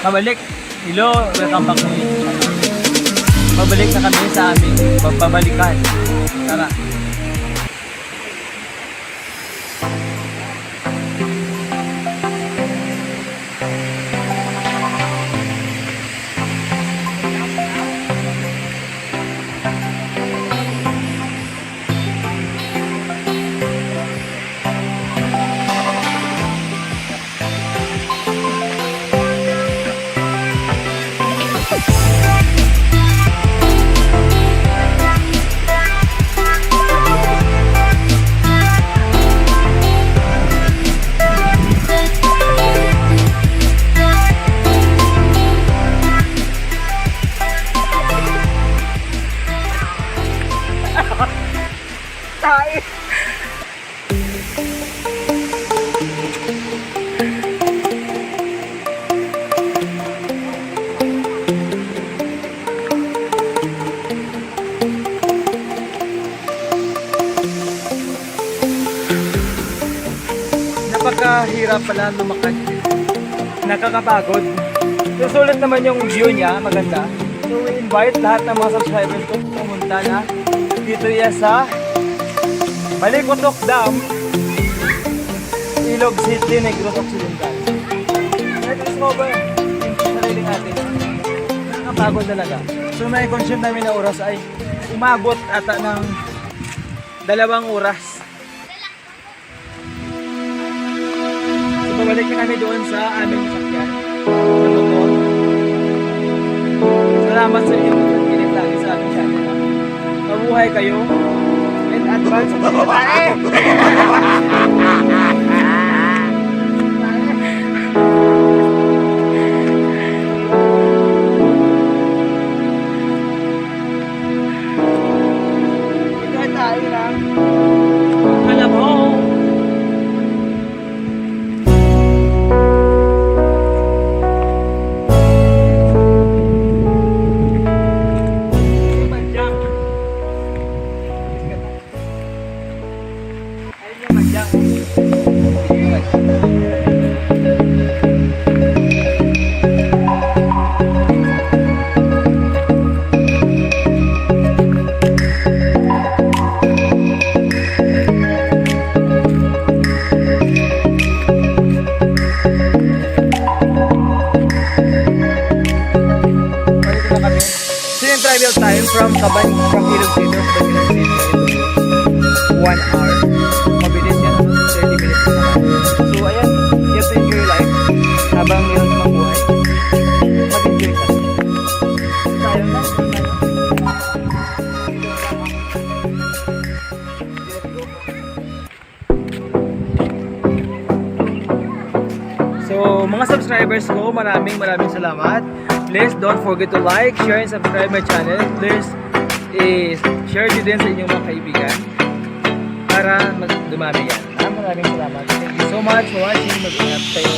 Mabalik. Hello, welcome back me. Mabalik na kami sa aming babalikan. Tara. Tae! Napakahirap pala lumakad. Nakakapagod. Susulit naman yung view niya, maganda. So we invite lahat ng mga subscribers ko pumunta na dito yan sa Balikotok Dam, Ilog City, Negros Occidental. Let's discover yung sarili natin. Nakakapagod talaga. So may consume namin na oras ay umabot ata ng dalawang oras. So babalik na kami doon sa aming sasakyan. Sa motor. Salamat sa inyong pagkikinig lagi sa aming channel. Mabuhay kayo. Advance sa from Kaban, from Ilog City, from Ilog City, one hour. Mabilis yan, 30 minutes na. So ayan, you have to enjoy life habang meron So, mga subscribers ko, maraming maraming salamat. Please don't forget to like, share, and subscribe my channel. Please, is share nyo din sa inyong mga kaibigan para mag dumami yan. Ah, maraming salamat. Thank you so much for watching. Mag-ingat kayo.